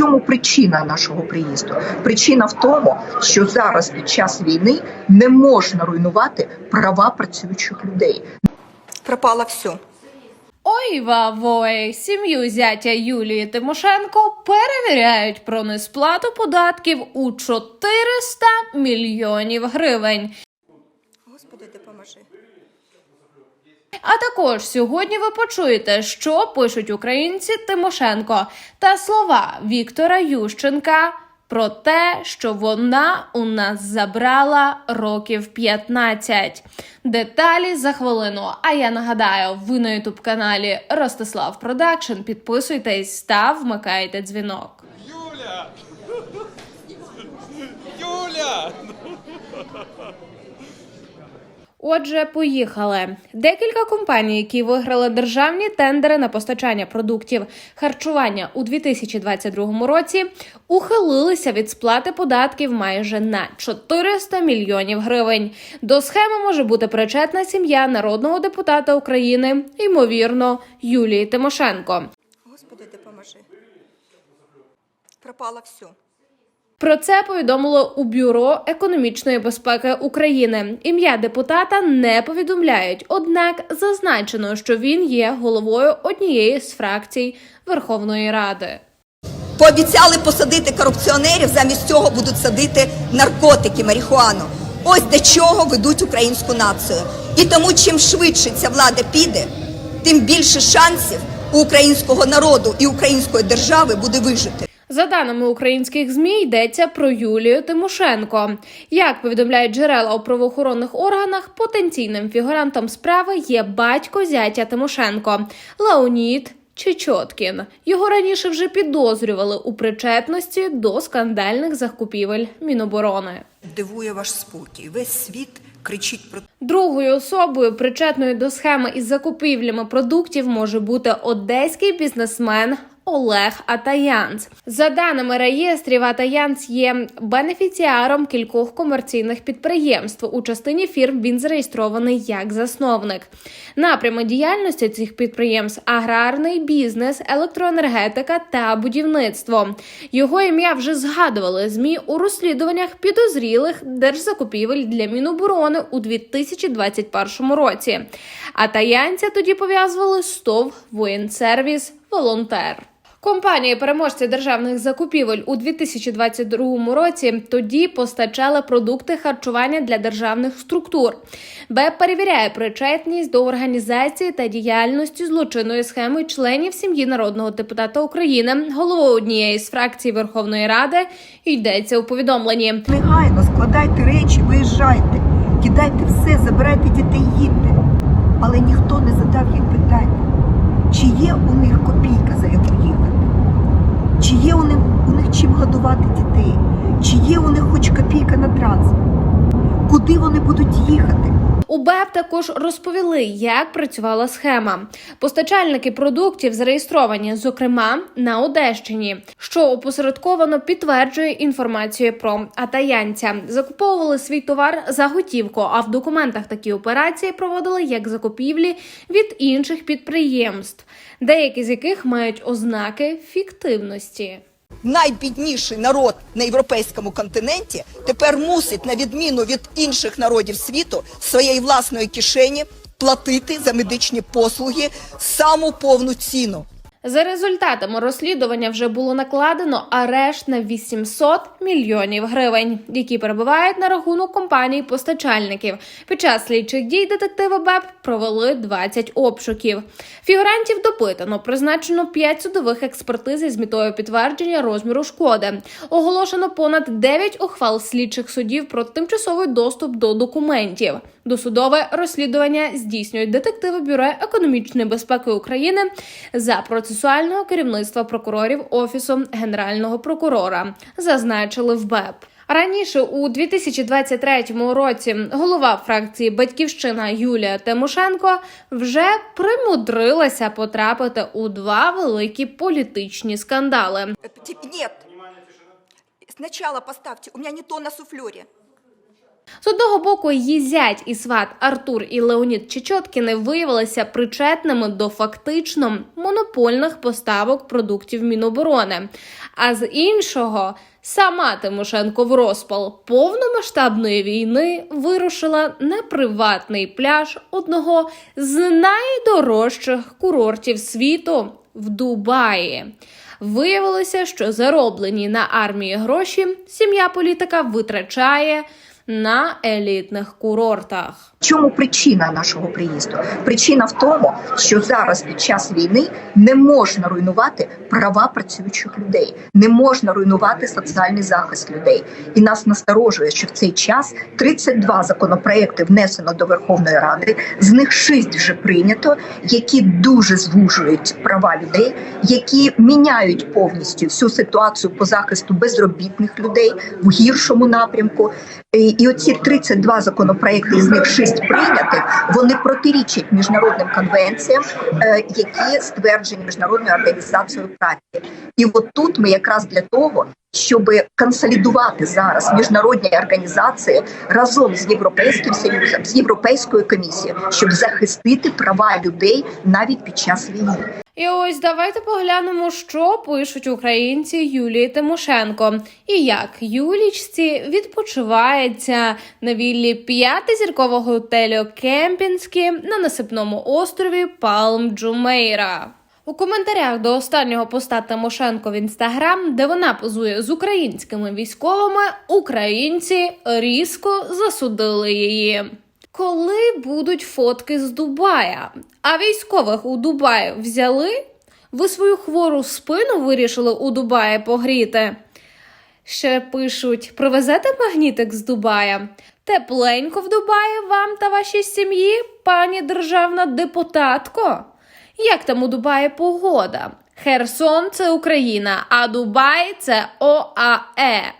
чому причина нашого приїзду? Причина в тому, що зараз під час війни не можна руйнувати права працюючих людей. Пропало все. Ой, вавой, сім'ю зятя Юлії Тимошенко перевіряють про несплату податків у 400 мільйонів гривень. Господи, допоможи. А також сьогодні ви почуєте, що пишуть українці Тимошенко та слова Віктора Ющенка про те, що вона у нас забрала років 15. Деталі за хвилину. А я нагадаю, ви на ютуб каналі Ростислав Продакшн. Підписуйтесь та вмикайте дзвінок. Юля! Юля! Отже, поїхали. Декілька компаній, які виграли державні тендери на постачання продуктів харчування у 2022 році, ухилилися від сплати податків майже на 400 мільйонів гривень. До схеми може бути причетна сім'я народного депутата України, ймовірно, Юлії Тимошенко. Господи, допоможи. Пропало все. Про це повідомило у бюро економічної безпеки України. Ім'я депутата не повідомляють, однак зазначено, що він є головою однієї з фракцій Верховної Ради. Пообіцяли посадити корупціонерів, замість цього будуть садити наркотики, марихуану. Ось до чого ведуть українську націю. І тому, чим швидше ця влада піде, тим більше шансів у українського народу і української держави буде вижити. За даними українських змі, йдеться про Юлію Тимошенко. Як повідомляють джерела у правоохоронних органах, потенційним фігурантом справи є батько зятя Тимошенко Леонід Чечоткін. Його раніше вже підозрювали у причетності до скандальних закупівель Міноборони. Дивує ваш спокій. Весь світ кричить про Другою особою, причетною до схеми із закупівлями продуктів, може бути одеський бізнесмен. Олег Атаянц за даними реєстрів, Атаянц є бенефіціаром кількох комерційних підприємств. У частині фірм він зареєстрований як засновник. Напрями діяльності цих підприємств аграрний бізнес, електроенергетика та будівництво. Його ім'я вже згадували змі у розслідуваннях підозрілих держзакупівель для Міноборони у 2021 році. А таянця тоді пов'язували з ТОВ «Воєнсервіс Волонтер. Компанії переможці державних закупівель у 2022 році тоді постачали продукти харчування для державних структур. БЕП перевіряє причетність до організації та діяльності злочинної схеми членів сім'ї народного депутата України, голови однієї з фракцій Верховної Ради. Йдеться у повідомленні. Негайно складайте речі, виїжджайте, кидайте все, забирайте дітей, їдьте. Але ніхто не задав їм питання, чи є у них їхати, чи є у них, у них чим годувати дітей, чи є у них хоч копійка на транспорт, куди вони будуть їхати. У БЕП також розповіли, як працювала схема. Постачальники продуктів зареєстровані, зокрема на Одещині, що опосередковано підтверджує інформацію про атаянця. Закуповували свій товар за готівку, а в документах такі операції проводили як закупівлі від інших підприємств, деякі з яких мають ознаки фіктивності. Найбідніший народ на європейському континенті тепер мусить, на відміну від інших народів світу, своєї власної кишені платити за медичні послуги саму повну ціну. За результатами розслідування вже було накладено арешт на 800 мільйонів гривень, які перебувають на рахунок компаній постачальників. Під час слідчих дій детективи БЕП провели 20 обшуків. Фігурантів допитано, призначено 5 судових експертиз із метою підтвердження розміру шкоди. Оголошено понад 9 ухвал слідчих судів про тимчасовий доступ до документів. Досудове розслідування здійснюють детективи Бюро економічної безпеки України за процесуального керівництва прокурорів Офісу Генерального прокурора, зазначили в БЕП. Раніше у 2023 році голова фракції Батьківщина Юлія Тимошенко вже примудрилася потрапити у два великі політичні скандали. Нет. Сначала поставьте, у меня не то на суфлере. З одного боку, її зять і сват Артур і Леонід Чечоткіни виявилися причетними до фактично монопольних поставок продуктів Міноборони. А з іншого, сама Тимошенко в розпал повномасштабної війни вирушила на приватний пляж одного з найдорожчих курортів світу в Дубаї. Виявилося, що зароблені на армії гроші сім'я політика витрачає на елітних курортах. Чому причина нашого приїзду? Причина в тому, що зараз під час війни не можна руйнувати права працюючих людей, не можна руйнувати соціальний захист людей. І нас насторожує, що в цей час 32 законопроекти внесено до Верховної Ради, з них 6 вже прийнято, які дуже звужують права людей, які міняють повністю всю ситуацію по захисту безробітних людей в гіршому напрямку. І, і оці 32 законопроекти, з них 6 прийнятих, вони протирічать міжнародним конвенціям, е, які стверджені міжнародною організацією праці. І от тут ми якраз для того, щоб консолідувати зараз міжнародні організації разом з європейським союзом, з європейською комісією, щоб захистити права людей навіть під час війни. І ось давайте поглянемо, що пишуть українці Юлії Тимошенко, і як Юлічці відпочивається на віллі п'ятизіркового готелю Кемпінські на насипному острові Палм Джумейра. У коментарях до останнього поста Тимошенко в інстаграм, де вона позує з українськими військовими, українці різко засудили її. Коли будуть фотки з Дубая? А військових у Дубаї взяли? Ви свою хвору спину вирішили у Дубаї погріти? Ще пишуть: привезете магнітик з Дубая? Тепленько в Дубаї вам та вашій сім'ї, пані державна депутатко? Як там у Дубаї погода? Херсон це Україна, а Дубай це ОАЕ.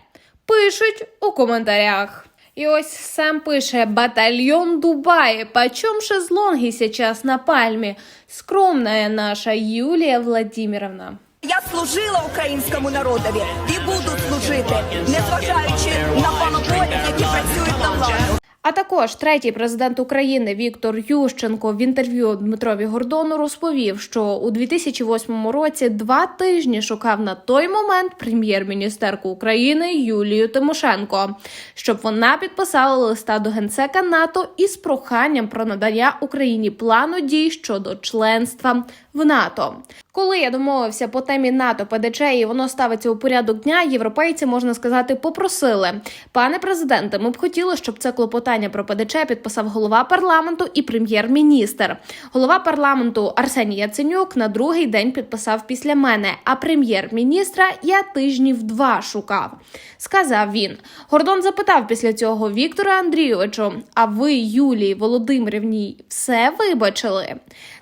Пишуть у коментарях. І ось сам пише батальйон Дубаї. Почем шезлонги сейчас на пальмі? Скромная наша Юлія Владимировна. Я служила українському народові і буду служити, незважаючи на панополі, які працюють на владу. А також третій президент України Віктор Ющенко в інтерв'ю Дмитрові Гордону розповів, що у 2008 році два тижні шукав на той момент прем'єр-міністерку України Юлію Тимошенко, щоб вона підписала листа до генсека НАТО із проханням про надання Україні плану дій щодо членства в НАТО. Коли я домовився по темі НАТО ПДЧ і воно ставиться у порядок дня, європейці можна сказати попросили. Пане президенте, ми б хотіли, щоб це клопотання про ПДЧ підписав голова парламенту і прем'єр-міністр. Голова парламенту Арсеній Яценюк на другий день підписав після мене. А прем'єр-міністра я тижнів два шукав. Сказав він. Гордон запитав після цього Віктора Андрійовичу: А ви, Юлії Володимирівні, все вибачили?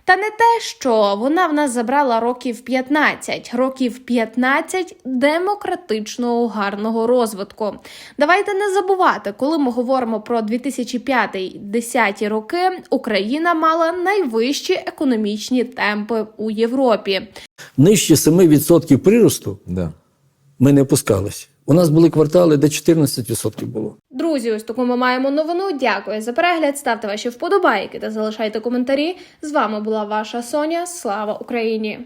Та не те, що вона в нас забрала років 15, років 15 демократичного гарного розвитку. Давайте не забувати, коли ми говоримо про 2005-10 роки, Україна мала найвищі економічні темпи у Європі. Нижче 7% приросту Да. ми не опускалися. У нас були квартали, де 14% було. Друзі, ось таку ми маємо новину. Дякую за перегляд. Ставте ваші вподобайки та залишайте коментарі. З вами була ваша Соня. Слава Україні!